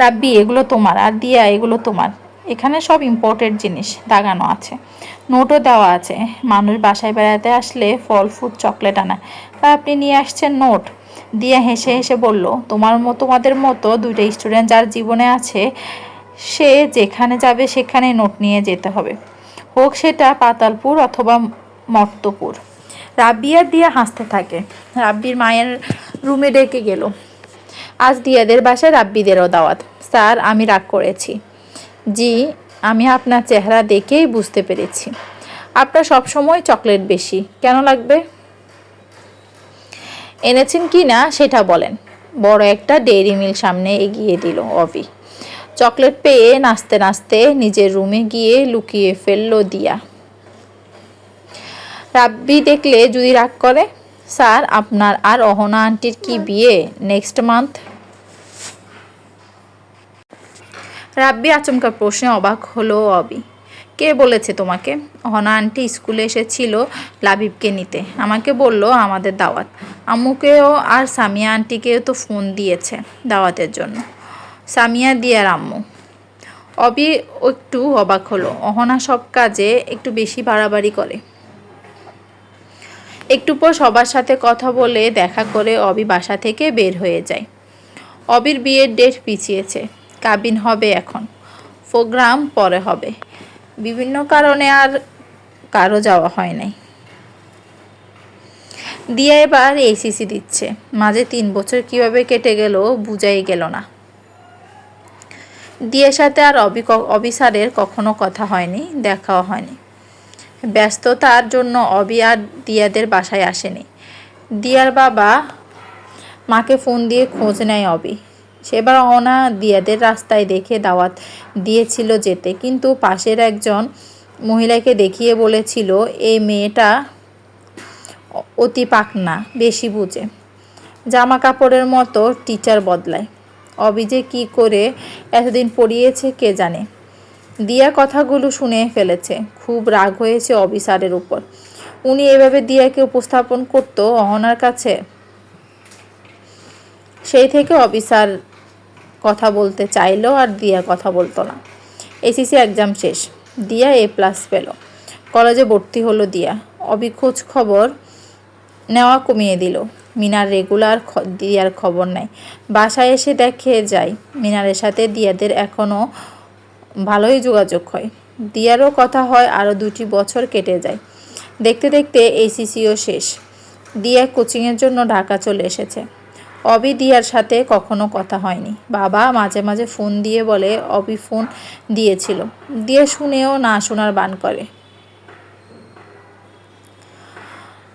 রাব্বি, এগুলো তোমার, আর দিয়া, এগুলো তোমার। এখানে সব ইম্পোর্টেড জিনিস দাগানো আছে। নোটও দেওয়া আছে, মানুষ বাসায় বেড়াতে আসলে ফল ফুড চকলেট আনায় তা আপনি নিয়ে আসছেন নোট দিয়া হেসে হেসে বলল, তোমার মতো, তোমাদের মতো দুইটা স্টুডেন্ট যার জীবনে আছে, সে যেখানে যাবে সেখানে নোট নিয়ে যেতে হবে। হোক সেটা পাতালপুর অথবা মর্তপুর রাব্বিয়া দিয়া হাসতে থাকে। রাব্বির মায়ের রুমে ডেকে গেল। আজ দিয়াদের বাসায় রাব্বিদেরও দাওয়াত। স্যার, আমি রাগ করেছি। জি, আমি আপনার চেহারা দেখেই বুঝতে পেরেছি। আপনার সবসময় চকলেট বেশি। কেন লাগবে? এনেছেন কি না সেটা বলেন। বড় একটা ডেইরি মিল সামনে এগিয়ে দিল অভি। চকলেট পেয়ে নাচতে নাচতে নিজের রুমে গিয়ে লুকিয়ে ফেলল দিয়া। রাব্বি দেখলে যদি রাগ করে স্যার আপনার আর অহনা আন্টির কি বিয়ে নেক্সট মান্থ রাব্বি আচমকা প্রশ্নে অবাক হলো অবি। কে বলেছে তোমাকে? অহনা আন্টি স্কুলে এসেছিল লাবিবকে নিতে। আমাকে বলল আমাদের দাওয়াত। আম্মুকেও আর সামিয়া আন্টিকেও তো ফোন দিয়েছে দাওয়াতের জন্য। সামিয়া দিয়ে আর আম্মু। অবি একটু অবাক হলো। অহনা সব কাজে একটু বেশি বাড়াবাড়ি করে। একটু পর সবার সাথে কথা বলে দেখা করে অবি বাসা থেকে বের হয়ে যায়। অবির বিয়ের ডেট পিছিয়েছে। কাবিন হবে এখন। প্রোগ্রাম পরে হবে। বিভিন্ন কারণে আর কারও যাওয়া হয় নাই। দিয়া এবার এইসিসি দিচ্ছে। মাঝে তিন বছর কীভাবে কেটে গেল বুঝাই গেল না। দিয়ার সাথে আর অবি অবিসারের কখনো কথা হয়নি, দেখাও হয়নি। ব্যস্ততার জন্য অবি আর দিয়াদের বাসায় আসেনি। দিয়ার বাবা মাকে ফোন দিয়ে খোঁজ নেয় অবি। সেবার অনা দিয়াদের রাস্তায় দেখে দাওয়াত দিয়েছিল যেতে, কিন্তু পাশের একজন মহিলাকে দেখিয়ে বলেছিল এই মেয়েটা অতি পাকনা, বেশি বুঝে। জামা কাপড়ের মতো টিচার বদলায়। অবি যে কী করে এতদিন পড়িয়েছে কে জানে? দিয়া কথাগুলো শুনে ফেলেছে। খুব রাগ হয়েছে অবিসারের উপর। উনি এভাবে দিয়াকে উপস্থাপন করতো অহনার কাছে? সেই থেকে অবিসার কথা বলতে চাইলো আর দিয়া কথা বলতো না। এসিসি এক্সাম শেষ। দিয়া এ প্লাস পেল। কলেজে ভর্তি হলো দিয়া। অবি খোঁজ খবর নেওয়া কমিয়ে দিল। মিনার রেগুলার দিয়ার খবর নেয়। বাসায় এসে দেখে যায়, মিনারের সাথে দিয়াদের এখনও ভালোই যোগাযোগ হয়। দিয়ারও কথা হয়, আরও দুটি বছর কেটে যায়। দেখতে দেখতে এইসিসিও শেষ। দিয়া কোচিংয়ের জন্য ঢাকা চলে এসেছে। অবি দিয়ার সাথে কখনো কথা হয়নি। বাবা মাঝে মাঝে ফোন দিয়ে বলে, অবি ফোন দিয়েছিল। দিয়ে শুনেও না শোনার বান করে।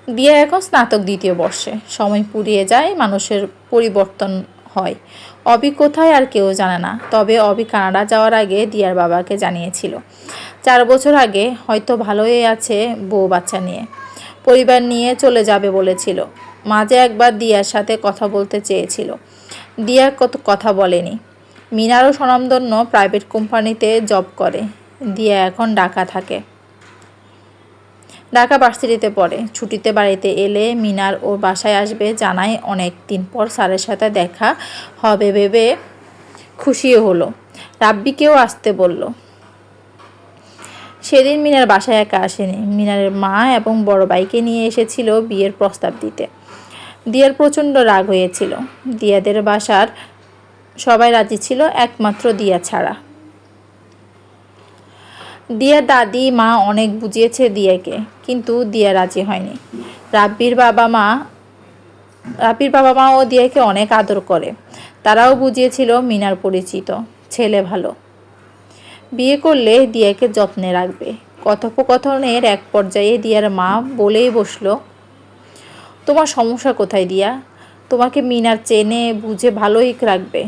দিয়া এখন স্নাতক দ্বিতীয় বর্ষে। সময় পুড়িয়ে যায়, মানুষের পরিবর্তন হয়। অবি কোথায় আর কেউ জানে না, তবে অবি কানাডা যাওয়ার আগে দিয়ার বাবাকে জানিয়েছিল। চার বছর আগে হয়তো ভালোই আছে বউ বাচ্চা নিয়ে। পরিবার নিয়ে চলে যাবে বলেছিল। মাঝে একবার দিয়ার সাথে কথা বলতে চেয়েছিল। দিয়া কত কথা বলেনি। মিনারও স্বনামধন্য প্রাইভেট কোম্পানিতে জব করে। দিয়া এখন ডাকা থাকে। ঢাকা ভার্সিটিতে পড়ে। ছুটিতে বাড়িতে এলে মিনার ওর বাসায় আসবে জানাই অনেক দিন পর স্যারের সাথে দেখা হবে ভেবে খুশিও হলো। রাব্বিকেও আসতে বলল। সেদিন মিনার বাসায় একা আসেনি। মিনারের মা এবং বড় ভাইকে নিয়ে এসেছিল বিয়ের প্রস্তাব দিতে। দিয়ার প্রচণ্ড রাগ হয়েছিল। দিয়াদের বাসার সবাই রাজি ছিল, একমাত্র দিয়া ছাড়া। দিয়ার দাদি মা অনেক বুঝিয়েছে দিয়াকে, কিন্তু দিয়া রাজি হয়নি। রাব্বির বাবা মা, রাব্বির বাবা মা ও দিয়াকে অনেক আদর করে। তারাও বুঝিয়েছিল মিনার পরিচিত, ছেলে ভালো। বিয়ে করলে দিয়াকে যত্নে রাখবে। কথোপকথনের এক পর্যায়ে দিয়ার মা বলেই বসল, তোমার সমস্যা কোথায় দিয়া? তোমাকে মিনার চেনে বুঝে ভালোই রাখবে,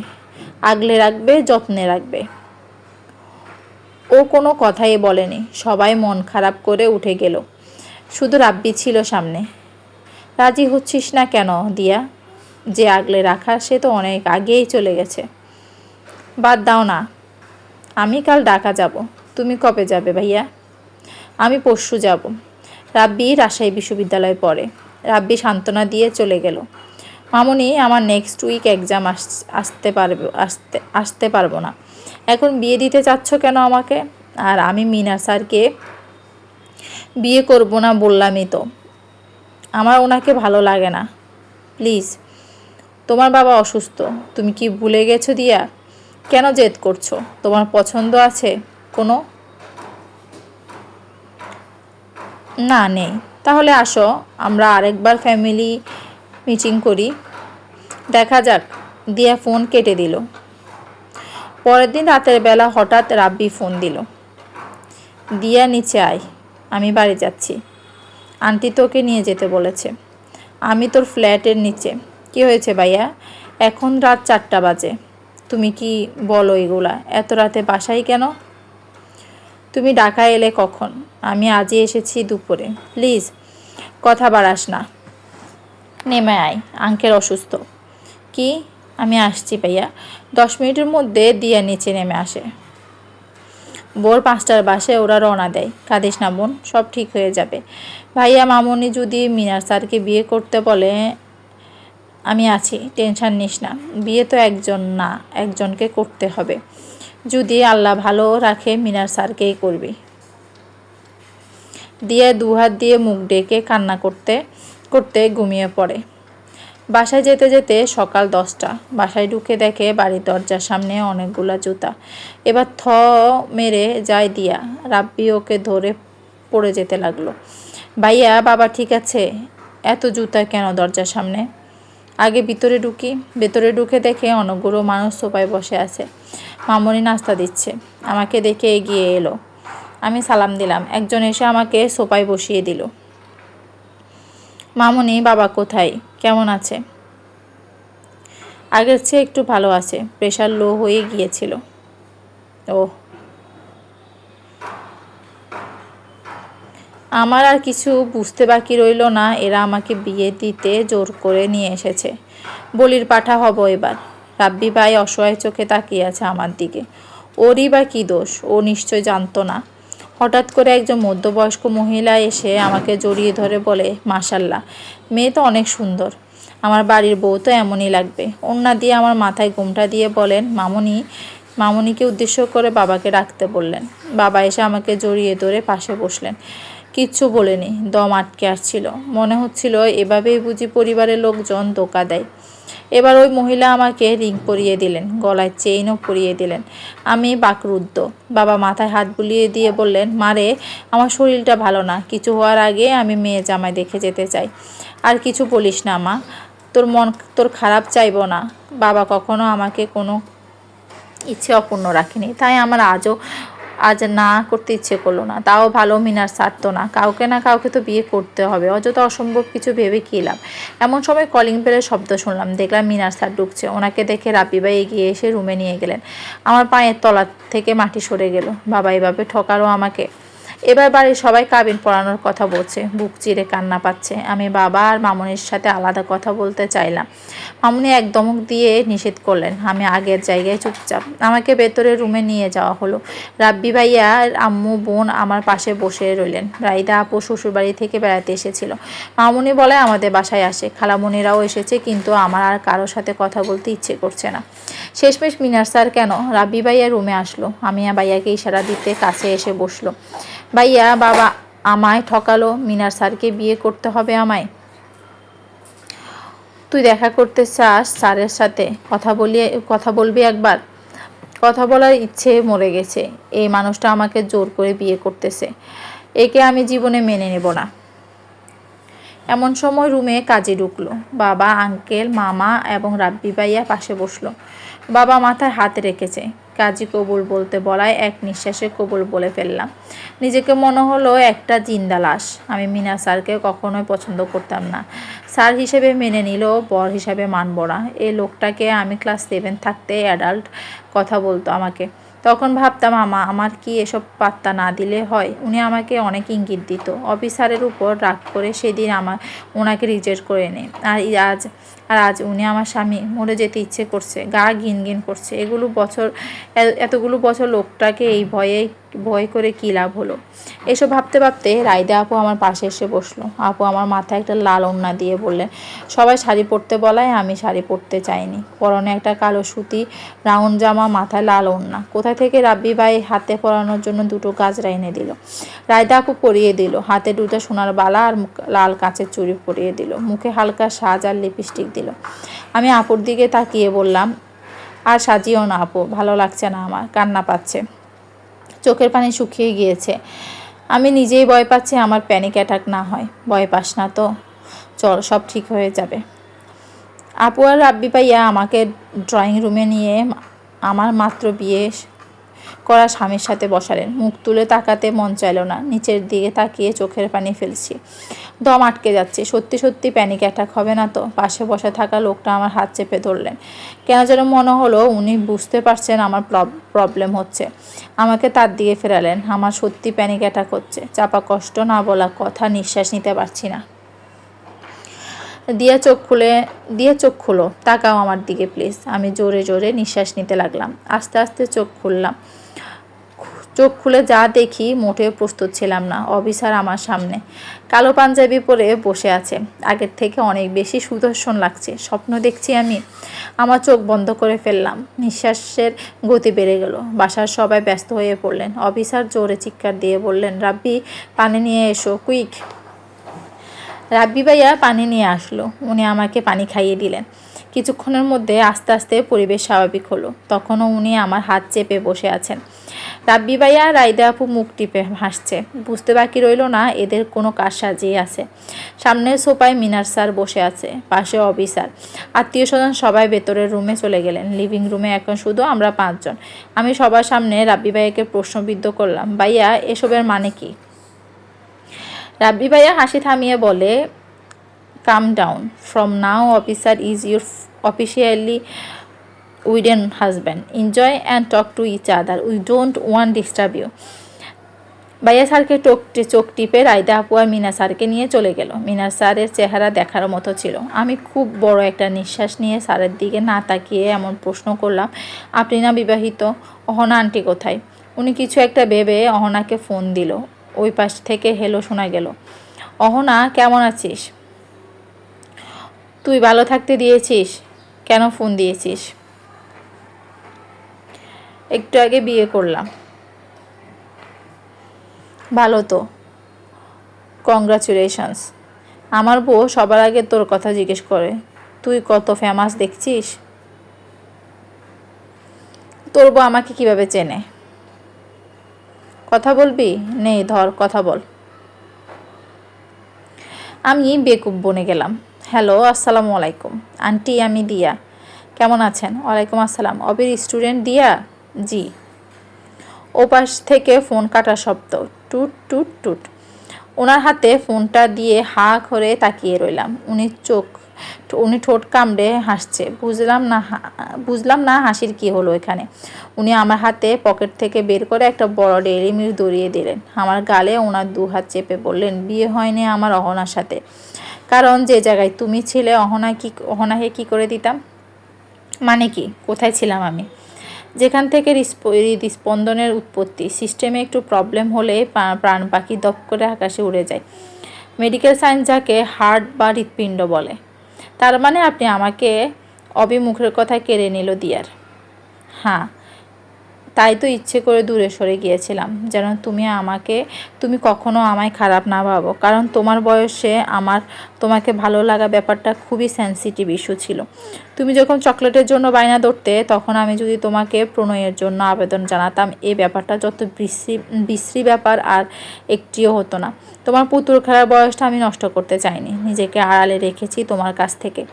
আগলে রাখবে, যত্নে রাখবে। ও কোনো কথাই বলেনি। সবাই মন খারাপ করে উঠে গেল। শুধু রাব্বি ছিল সামনে। রাজি হচ্ছিস না কেন দিয়া? যে আগলে রাখা, সে তো অনেক আগেই চলে গেছে। বাদ দাও না। আমি কাল ঢাকা যাব। তুমি কবে যাবে ভাইয়া? আমি পরশু যাব। রাব্বি রাজশাহী বিশ্ববিদ্যালয়ে পড়ে। রাব্বি সান্ত্বনা দিয়ে চলে গেল। মামুনি, আমার নেক্সট উইক এক্সাম আস, আসতে পারবে, আসতে আসতে পারব না। এখন বিয়ে দিতে চাচ্ছ কেন আমাকে? আর আমি মিনা স্যারকে বিয়ে করব না বললামই তো। আমার ওনাকে ভালো লাগে না। প্লিজ, তোমার বাবা অসুস্থ। তুমি কি ভুলে গেছো দিয়া? কেন জেদ করছ? তোমার পছন্দ আছে কোনো? না, নেই। তাহলে আসো, আমরা আরেকবার ফ্যামিলি মিটিং করি। দেখা যাক, দিয়া ফোন কেটে দিল। পরের দিন রাতের বেলা হঠাৎ রাব্বি ফোন দিল। দিয়া নিচে আয়, আমি বাড়ি যাচ্ছি। আন্টি তোকে নিয়ে যেতে বলেছে। আমি তোর ফ্ল্যাটের নিচে। কি হয়েছে ভাইয়া? এখন রাত চারটা বাজে। তুমি কি বলো এগুলা? এত রাতে বাসায় কেন? তুমি ঢাকা এলে কখন? আমি আজই এসেছি দুপুরে। প্লিজ, কথা বাড়াস না। নেমে আয়, আঙ্কেল অসুস্থ। কি? আমি আসছি ভাইয়া। দশ মিনিটের মধ্যে দিয়া নিচে নেমে আসে। ভোর পাঁচটার বাসে ওরা রওনা দেয়। কাঁদিস না বোন, সব ঠিক হয়ে যাবে। ভাইয়া মামনি যদি মিনার স্যারকে বিয়ে করতে বলে, আমি আছি, টেনশন নিস না। বিয়ে তো একজন না, একজনকে করতে হবে। যদি আল্লাহ ভালো রাখে, মিনার স্যারকেই করবি। দিয়ে দুহাত দিয়ে মুখ ডেকে কান্না করতে করতে ঘুমিয়ে পড়ে। বাসায় যেতে যেতে সকাল দশটা। বাসায় ঢুকে দেখে বাড়ির দরজার সামনে অনেকগুলা জুতা। এবার থ মেরে যায় দিয়া। রাব্বি ওকে ধরে পড়ে যেতে লাগল। ভাইয়া, বাবা ঠিক আছে? এত জুতা কেন দরজার সামনে? আগে ভিতরে ঢুকি। ভেতরে ঢুকে দেখে অনেকগুলো মানুষ সোফায় বসে আছে। মামনি নাস্তা দিচ্ছে। আমাকে দেখে এগিয়ে এলো। আমি সালাম দিলাম। একজন এসে আমাকে সোফায় বসিয়ে দিল। মামনি, বাবা কোথায়? কেমন আছে? আগের চেয়ে একটু ভালো আছে, প্রেশার লো হয়ে গিয়েছিল। ও আমার আর কিছু বুঝতে বাকি রইল না, এরা আমাকে বিয়ে দিতে জোর করে নিয়ে এসেছে। বলির পাঠা হব এবার। রাব্বি ভাই অসহায় চোখে তাকিয়ে আছে আমার দিকে। ওরই বা কী দোষ? ও নিশ্চয় জানতো না। হঠাৎ করে একজন মধ্যবয়স্ক মহিলা এসে আমাকে জড়িয়ে ধরে বলে মাসাল্লাহ মেয়ে তো অনেক সুন্দর। আমার বাড়ির বউ তো এমনই লাগবে। অন্যা দিয়ে আমার মাথায় ঘুমটা দিয়ে বলেন, মামনি, মামনিকে উদ্দেশ্য করে বাবাকে রাখতে বললেন। বাবা এসে আমাকে জড়িয়ে ধরে পাশে বসলেন। কিচ্ছু বলেনি, দম আটকে আসছিল। মনে হচ্ছিল এভাবেই বুঝি পরিবারের লোকজন ধোকা দেয়। এবার ওই মহিলা আমাকে রিং পরিয়ে দিলেন, গলায় চেইনও পরিয়ে দিলেন। আমি বাকরুদ্ধ। বাবা মাথায় হাত বুলিয়ে দিয়ে বললেন মারে আমার শরীরটা ভালো না। কিছু হওয়ার আগে আমি মেয়ে জামাই দেখে যেতে চাই। আর কিছু বলিস না মা, তোর মন, তোর খারাপ চাইব না। বাবা কখনো আমাকে কোনো ইচ্ছে অপূর্ণ রাখেনি। তাই আমার আজও আজ না করতে ইচ্ছে করল না। তাও ভালো মিনার সারতো না। কাউকে না কাউকে তো বিয়ে করতে হবে। অযথা অসম্ভব কিছু ভেবে কিলাম এমন সময় কলিং বেলের শব্দ শুনলাম। দেখলাম মিনার স্যার ঢুকছে। ওনাকে দেখে রাপিবাই এগিয়ে এসে রুমে নিয়ে গেলেন। আমার পায়ের তলার থেকে মাটি সরে গেল। বাবা এভাবে ঠকারও আমাকে। এবার বাড়ির সবাই কাবিন পড়ানোর কথা বলছে। বুক চিরে কান্না পাচ্ছে। আমি বাবা আর মামনির সাথে আলাদা কথা বলতে চাইলাম। মামনি এক দমক দিয়ে নিষেধ করলেন। আমি আগের জায়গায় চুপচাপ। আমাকে ভেতরে রুমে নিয়ে যাওয়া হলো। রাব্বি ভাইয়া আম্মু বোন আমার পাশে বসে রইলেন। রাইদা আপু শ্বশুরবাড়ি থেকে বেড়াতে এসেছিল। মামুনি বলে আমাদের বাসায় আসে। খালামুনিরাও এসেছে, কিন্তু আমার আর কারোর সাথে কথা বলতে ইচ্ছে করছে না। শেষমেশ মিনার স্যার কেন? রাব্বি ভাইয়া রুমে আসলো। আমি ভাইয়াকে ইশারা দিতে কাছে এসে বসল। ভাইয়া, বাবা আমায় ঠকালো। মিনার স্যারকে বিয়ে করতে হবে আমায়। তুই দেখা করতে চাস স্যারের সাথে? কথা বলিয়ে কথা বলবি একবার? কথা বলার ইচ্ছে মরে গেছে। এই মানুষটা আমাকে জোর করে বিয়ে করতেছে। একে আমি জীবনে মেনে নেব না। এমন সময় রুমে কাজে ঢুকলো। বাবা, আঙ্কেল, মামা এবং রাব্বি ভাইয়া পাশে বসল। বাবা মাথায় হাত রেখেছে। কাজী কবুল বলতে বলায়, এক নিঃশ্বাসে কবুল বলে ফেললাম। নিজেকে মনে হলো একটা জিন্দা লাশ। আমি মিনা স্যারকে কখনোই পছন্দ করতাম না। স্যার হিসেবে মেনে নিল, বর হিসাবে মানব না। এই লোকটাকে আমি ক্লাস সেভেন থাকতে অ্যাডাল্ট কথা বলতো আমাকে। তখন ভাবতাম, আমা, আমার কি এসব পাত্তা না দিলে হয়? উনি আমাকে অনেক ইঙ্গিত দিত। অফিসারের উপর রাগ করে সেদিন আমার, ওনাকে রিজেক্ট করে নেই আর আজ আর আজ উনি আমার স্বামী, মরে যেতে ইচ্ছে করছে, গা গিন গিন করছে। এগুলো বছর এতগুলো বছর লোকটাকে এই ভয়ে ভয় করে কী লাভ হলো? এসব ভাবতে ভাবতে রাইদা আপু আমার পাশে এসে বসল। আপু আমার মাথায় একটা লাল ওড়না দিয়ে বললেন, সবাই শাড়ি পরতে বলায় আমি শাড়ি পরতে চাইনি। পরনে একটা কালো সুতি, রাউন্ড জামা, মাথায় লাল ওড়না। কোথা থেকে রাব্বি ভাই হাতে পরানোর জন্য দুটো গাজরা এনে দিল? রায়দা আপু পরিয়ে দিল, হাতে দুটো সোনার বালা আর লাল কাঁচের চুড়ি পরিয়ে দিল, মুখে হালকা সাজ আর লিপস্টিক দিল। আমি আপুর দিকে তাকিয়ে বললাম, আর সাজিও না আপু, ভালো লাগছে না আমার, কান্না পাচ্ছে। চোখের পানি শুকিয়ে গিয়েছে। আমি নিজেই ভয় পাচ্ছি আমার প্যানিক অ্যাটাক না হয়। ভয় পাস না তো। চল, সব ঠিক হয়ে যাবে। আপু আর রাব্বি পাইয়া আমাকে ড্রয়িং রুমে নিয়ে আমার মাত্র বিয়ে করা স্বামীর সাথে বসালেন। মুখ তুলে তাকাতে মন চাইলো না। নিচের দিকে তাকিয়ে চোখের পানি ফেলছি। দম আটকে যাচ্ছে। সত্যি সত্যি প্যানিক অ্যাটাক হবে না তো? পাশে বসে থাকা লোকটা আমার হাত চেপে ধরলেন। কেন যেন মনে হলো উনি বুঝতে পারছেন আমার প্রবলেম হচ্ছে। আমাকে তার দিকে ফেরালেন। আমার সত্যি প্যানিক অ্যাটাক হচ্ছে। চাপা কষ্ট না বলা কথা নিঃশ্বাস নিতে পারছি না। দিয়ে চোখ খুলে, দিয়ে চোখ খুলো। তাকাও আমার দিকে প্লিজ আমি জোরে জোরে নিঃশ্বাস নিতে লাগলাম। আস্তে আস্তে চোখ খুললাম। চোখ খুলে যা দেখি মোটেও প্রস্তুত ছিলাম না অফিসার আমার সামনে। কালো পাঞ্জাবি পরে বসে আছে। আগের থেকে অনেক বেশি সুদর্শন লাগছে, স্বপ্ন দেখছি আমি। আমার চোখ বন্ধ করে ফেললাম। নিঃশ্বাসের গতি বেড়ে গেল। বাসার সবাই ব্যস্ত হয়ে পড়লেন। অফিসার জোরে চিৎকার দিয়ে বললেন, রাব্বি, পানি নিয়ে এসো, কুইক। রাব্বি ভাইয়া পানি নিয়ে আসলো। উনি আমাকে পানি খাইয়ে দিলেন। কিছুক্ষণের মধ্যে আস্তে আস্তে পরিবেশ স্বাভাবিক হলো। তখনও উনি আমার হাত চেপে বসে আছেন। রাব্বি ভাইয়া, রাইদা আপু মুখ টিপে হাসছে। বুঝতে বাকি রইল না, এদের কোনো কাজ সাজিয়ে আছে। সামনের সোফায় মিনার স্যার বসে আছে, পাশে অফিসার আত্মীয় স্বজন সবাই ভেতরের রুমে চলে গেলেন। লিভিং রুমে এখন শুধু আমরা পাঁচজন। আমি সবার সামনে রাব্বি ভাইয়াকে প্রশ্নবিদ্ধ করলাম, ভাইয়া, এসবের মানে কি? রাব্বি ভাইয়া হাসি থামিয়ে বলে calm down from now officer is your officially wedded husband enjoy and talk to each other we don't want disturb you ভাইয়া স্যারকে টোক চোখ টিপে রায়দা আপু আর মিনা স্যারকে নিয়ে চলে গেল। মিনা স্যারের চেহারা দেখার মতো ছিল। আমি খুব বড় একটা নিঃশ্বাস নিয়ে স্যারের দিকে না তাকিয়ে এমন প্রশ্ন করলাম, আপনি না বিবাহিত? অহনা আন্টি কোথায়? উনি কিছু একটা ভেবে অহনাকে ফোন দিল। ওই পাশ থেকে হেলো শোনা গেল। অহনা, কেমন আছিস? তুই ভালো থাকতে দিয়েছিস? কেন ফোন দিয়েছিস? একটু আগে বিয়ে করলাম। ভালো তো। কংগ্রাচুলেশনস আমার বউ সবার আগে তোর কথা জিজ্ঞেস করে, তুই কত ফেমাস দেখছিস? তোর বউ আমাকে কীভাবে চেনে? কথা বলবি? নেই, ধর, কথা বল। আমি বেকুব বনে গেলাম। হ্যালো, আসসালামু আলাইকুম। আন্টি, আমি দিয়া। কেমন আছেন? ওয়ালাইকুম আসসালাম। অবির স্টুডেন্ট দিয়া? জি। ওপাশ থেকে ফোন কাটার শব্দ। টুট টুট টুট। ওনার হাতে ফোনটা দিয়ে হা করে তাকিয়ে রইলাম। উনি চোখ, উনি ঠোঁট কামড়ে হাসছে। বুঝলাম না বুঝলাম না হাসির কি হলো এখানে। উনি আমার হাতে পকেট থেকে বের করে একটা বড় মিল্ক দড়িয়ে দিলেন। আমার গালে ওনার দু হাত চেপে বললেন, বিয়ে হয়নি আমার অহনার সাথে। কারণ যে জায়গায় তুমি ছিলে, অহনা কি, অহনাকে কি করে দিতাম? মানে কি? কোথায় ছিলাম আমি? যেখান থেকে হৃদস্পন্দনের উৎপত্তি সিস্টেমে একটু প্রবলেম হলে প্রাণ পাখি দপ করে আকাশে উড়ে যায়। মেডিকেল সায়েন্স যাকে হার্ট বা হৃৎপিণ্ড বলে। তার মানে আপনি আমাকে অবিমুখের কথা কেড়ে নিল দিয়ার। হ্যাঁ তাই তো ইচ্ছে করে দূরে সরে গিয়েছিলাম। যেন তুমি আমাকে, তুমি কখনো আমায় খারাপ না ভাবো। কারণ তোমার বয়সে আমার, তোমাকে ভালো লাগা ব্যাপারটা খুবই সেন্সিটিভ ইস্যু ছিল। তুমি যখন চকলেটের জন্য বায়না ধরতে, তখন আমি যদি তোমাকে প্রণয়ের জন্য আবেদন জানাতাম এই ব্যাপারটা যত বিশ্রী বিশ্রী ব্যাপার আর একটিও হতো না। তোমার পুতুল খেলার বয়সটা আমি নষ্ট করতে চাইনি। নিজেকে আড়ালে রেখেছি তোমার কাছ থেকে।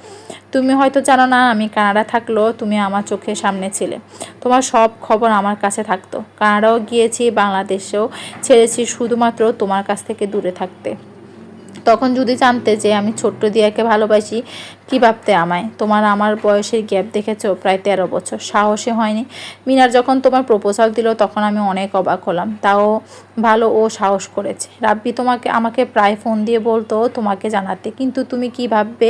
তুমি হয়তো জানো না, আমি কানাডা থাকলেও তুমি আমার চোখের সামনে ছিলে। তোমার সব খবর আমার কাছে থাকতো। কানাডাও গিয়েছি, বাংলাদেশেও ছেড়েছি শুধুমাত্র তোমার কাছ থেকে দূরে থাকতে। তখন যদি জানতে যে আমি ছোট্ট দিয়াকে ভালোবাসি কি ভাবতে আমায়? তোমার আমার বয়সের গ্যাপ দেখেছ প্রায় তেরো বছর। সাহসী হয়নি। মিনার যখন তোমার প্রপোজাল দিল, তখন আমি অনেক অবাক হলাম। তাও ভালো ও সাহস করেছে। রাব্বি তোমাকে, আমাকে প্রায় ফোন দিয়ে বলতো তোমাকে জানাতে, কিন্তু তুমি কি ভাববে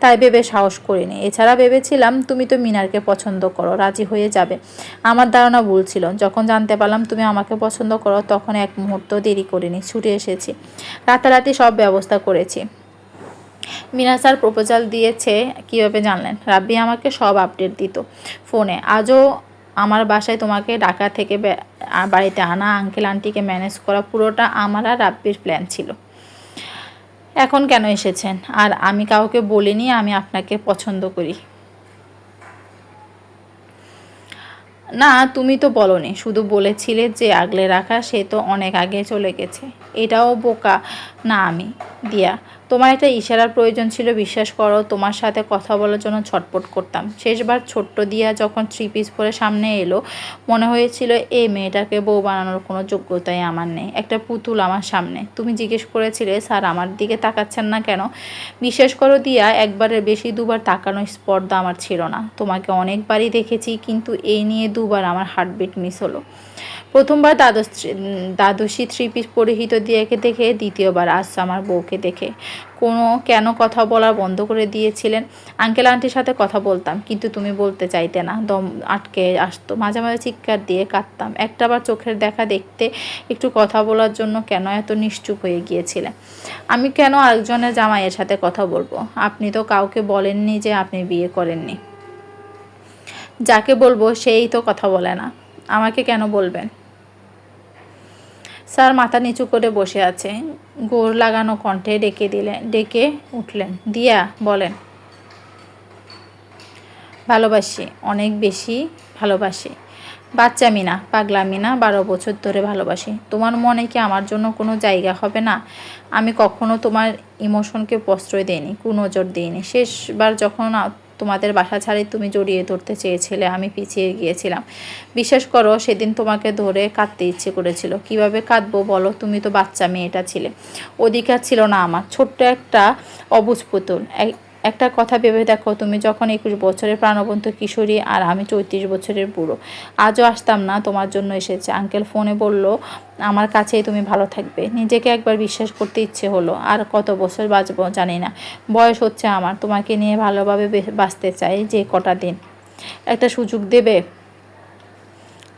তাই ভেবে সাহস করিনি। এছাড়া ভেবেছিলাম তুমি তো মিনারকে পছন্দ করো, রাজি হয়ে যাবে। আমার ধারণা ভুল ছিল। যখন জানতে পারলাম তুমি আমাকে পছন্দ করো, তখন এক মুহূর্ত দেরি করিনি, ছুটে এসেছি। রাতারাতি সব ব্যবস্থা করেছি। মিনা স্যার প্রপোজাল দিয়েছে, কীভাবে জানলেন? রাব্বি আমাকে সব আপডেট দিত ফোনে আজও আমার বাসায় তোমাকে ঢাকা থেকে বাড়িতে আনা আঙ্কেল আন্টিকে ম্যানেজ করা পুরোটা আমার আর রাব্বির প্ল্যান ছিল। এখন কেন এসেছেন? আর আমি কাউকে বলিনি, আমি আপনাকে পছন্দ করি। না, তুমি তো বলনি, শুধু বলেছিলে যে আগলে রাখা, সে তো অনেক আগে চলে গেছে। এটাও বোকা। না, আমি, দিয়া তোমার একটা ইশারার প্রয়োজন ছিল, বিশ্বাস করো, তোমার সাথে কথা বলার জন্য ছটপট করতাম। শেষবার ছোট্ট দিয়া যখন থ্রি পিস পরে সামনে এলো, মনে হয়েছিল, এই মেয়েটাকে বউ বানানোর কোনো যোগ্যতাই আমার নেই। একটা পুতুল আমার সামনে। তুমি জিজ্ঞেস করেছিলে, স্যার, আমার দিকে তাকাচ্ছেন না কেন? বিশ্বাস করো দিয়া, একবারের বেশি দুবার তাকানোর স্পর্ধা আমার ছিল না। তোমাকে অনেকবারই দেখেছি, কিন্তু এই নিয়ে দুবার আমার হার্টবিট মিস হলো। প্রথমবার দ্বাদশ দ্বাদশী থ্রি পিস পরিহিত দিয়েকে দেখে, দ্বিতীয়বার আসছে আমার বউকে দেখে। কোনো কেন কথা বলা বন্ধ করে দিয়েছিলেন? আঙ্কেল আন্টির সাথে কথা বলতাম, কিন্তু তুমি বলতে চাইতে না। দম আটকে আসতো। মাঝে মাঝে চিৎকার দিয়ে কাঁদতাম। একটাবার চোখের দেখা দেখতে একটু কথা বলার জন্য কেন এত নিশ্চুপ হয়ে গিয়েছিলেন? আমি কেন আরেকজনের জামাইয়ের সাথে কথা বলব? আপনি তো কাউকে বলেননি যে আপনি বিয়ে করেননি। যাকে বলব, সেই তো কথা বলে না। আমাকে কেন বলবেন? স্যার মাথা নিচু করে বসে আছে। গোর লাগানো কণ্ঠে ডেকে দিলেন, ডেকে উঠলেন। দিয়া, বলেন। ভালোবাসি, অনেক বেশি ভালোবাসি। বাচ্চা মিনা, পাগলা মিনা, বারো বছর ধরে ভালোবাসি। তোমার মনে কি আমার জন্য কোনো জায়গা হবে না? আমি কখনো তোমার ইমোশনকে প্রশ্রয় দিইনি কুনজর দিইনি। শেষবার যখন তোমাদের বাসা ছাড়ে তুমি জড়িয়ে ধরতে চেয়েছিলে, আমি পিছিয়ে গিয়েছিলাম। বিশ্বাস করো, সেদিন তোমাকে ধরে কাঁদতে ইচ্ছে করেছিল। কীভাবে কাঁদবো বলো? তুমি তো বাচ্চা মেয়েটা ছিলে। অধিকার ছিল না আমার। ছোট্ট একটা অবুজ পুতুল একটা কথা ভেবে দেখো, তুমি যখন একুশ বছরের প্রাণবন্ত কিশোরী আর আমি চৌত্রিশ বছরের বুড়ো, আজও আসতাম না, তোমার জন্য এসেছে। আঙ্কেল ফোনে বলল, আমার কাছেই তুমি ভালো থাকবে। নিজেকে একবার বিশ্বাস করতে ইচ্ছে হলো, আর কত বছর বাঁচব জানি না। বয়স হচ্ছে আমার, তোমাকে নিয়ে ভালোভাবে বাঁচতে চাই যে কটা দিন। একটা সুযোগ দেবে?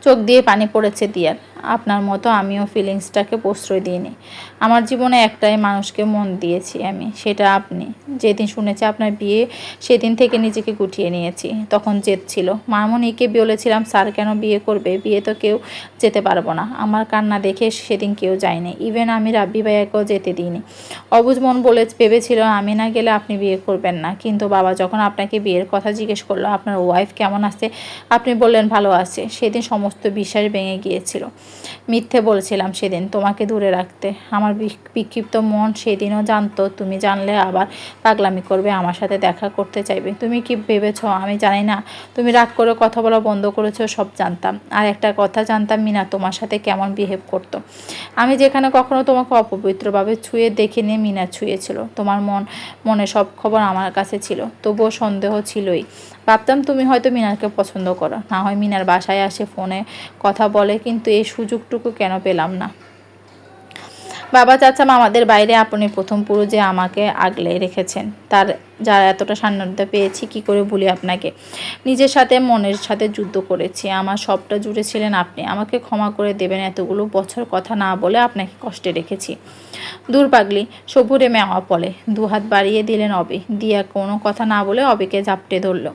চোখ দিয়ে পানি পড়েছে দিয়ার। আপনার মতো আমিও ফিলিংসটাকে প্রশ্রয় দিইনি। আমার জীবনে একটাই মানুষকে মন দিয়েছি আমি, সেটা আপনি। যেদিন শুনেছি আপনার বিয়ে, সেদিন থেকে নিজেকে গুটিয়ে নিয়েছি। তখন জেদ ছিল। মামনিকে বলেছিলাম, স্যার, কেন বিয়ে করবে? বিয়ে তো কেউ যেতে পারব না। আমার কান্না দেখে সেদিন কেউ যায়নি। ইভেন আমি রাব্বি ভাইয়াকেও যেতে দিইনি। অবুজ মন বলে ভেবেছিল, আমি না গেলে আপনি বিয়ে করবেন না। কিন্তু বাবা যখন আপনাকে বিয়ের কথা জিজ্ঞেস করল, আপনার ওয়াইফ কেমন আছে? আপনি বললেন, ভালো আছে। সেদিন সমস্ত বিশ্বাস ভেঙে গিয়েছিল। মিথ্যে বলছিলাম সেদিন তোমাকে দূরে রাখতে। আমার বিক- বিক্ষিপ্ত মন সেদিনও জানতো, তুমি জানলে আবার পাগলামি করবে, আমার সাথে দেখা করতে চাইবে। তুমি কি ভেবেছ? আমি জানি না। তুমি রাগ করে কথা বলা বন্ধ করেছ, সব জানতাম। আর একটা কথা জানতাম মিনা, তোমার সাথে কেমন বিহেভ করতো। আমি যেখানে কখনো তোমাকে অপবিত্রভাবে ছুঁয়ে দেখিনি, মিনা ছুঁয়েছিল। তোমার মন, মনে সব খবর আমার কাছে ছিল। তবুও সন্দেহ ছিলই। ভাবতাম তুমি হয়তো মিনারকে পছন্দ করো। না হয় মিনার বাসায় আসে, ফোনে কথা বলে, কিন্তু এই সুযোগটুকু কেন পেলাম না? বাবা চাচা মামাদের বাইরে আপনি প্রথম পুরো যে আমাকে আগলে রেখেছেন, তার যারা এতটা সান্নিধ্য পেয়েছি, কি করে ভুলি আপনাকে? নিজের সাথে, মনের সাথে যুদ্ধ করেছি, আমার সবটা জুড়ে ছিলেন আপনি। আমাকে ক্ষমা করে দেবেন, এতগুলো বছর কথা না বলে আপনাকে কষ্টে রেখেছি। দূর পাগলি, সবুরে মেওয়া পলে, দুহাত বাড়িয়ে দিলেন অবি। দিয়া কোনো কথা না বলে অবিকে জাপটে ধরল।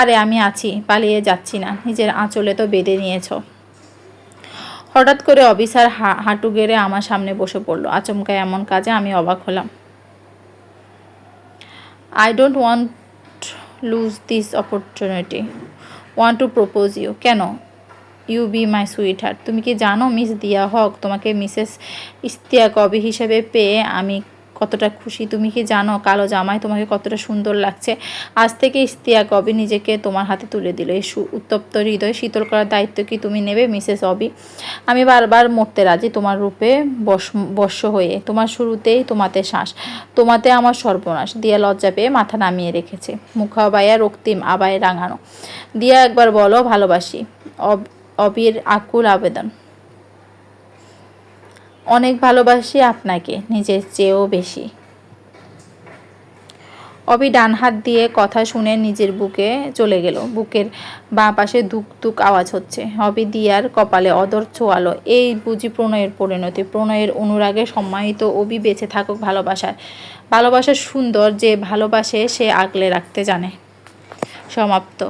আরে আমি আছি, পালিয়ে যাচ্ছি না, নিজের আঁচলে তো বেঁধে নিয়েছো। হঠাৎ করে অফিসার হাঁটু গেড়ে আমার সামনে বসে পড়ল। আচমকা এমন কাজে আমি অবাক হলাম। I don't want lose this opportunity want to propose you কেন? You be my sweetheart তুমি কি জানো মিস দিয়া হক তোমাকে মিসেস ইস্তিয়া কবি হিসেবে পেয়ে আমি কতটা খুশি, তুমি কি জানো কালো জামায় তোমাকে কতটা সুন্দর লাগছে? আজ থেকে ইস্তিয়া কবি নিজেকে তোমার হাতে তুলে দিল। এই উত্তপ্ত হৃদয় শীতল করার দায়িত্ব কি তুমি নেবে, মিসেস অবি? আমি বারবার মরতে রাজি তোমার রূপে বর্ষ হয়ে। তোমার শুরুতেই তোমাতে শ্বাস, তোমাতে আমার সর্বনাশ। দিয়া লজ্জা পেয়ে মাথা নামিয়ে রেখেছে। মুখাবায়া রক্তিম, আবায় রাঙানো। দিয়া একবার বলো ভালোবাসি। অব- অবির আকুল আবেদন। অনেক ভালোবাসি আপনাকে, নিজের চেয়েও বেশি। অবি ডান হাত দিয়ে কথা শুনে নিজের বুকে চলে গেল। বুকের বাঁ পাশে দুক দুক আওয়াজ হচ্ছে। অবি দিয়ার কপালে অদর ছোয়ালো। এই বুঝি প্রণয়ের পরিণতি। প্রণয়ের অনুরাগে সম্মানিত অবি বেঁচে থাকুক ভালোবাসায়। ভালোবাসা সুন্দর যে ভালোবাসে সে আগলে রাখতে জানে। সমাপ্ত।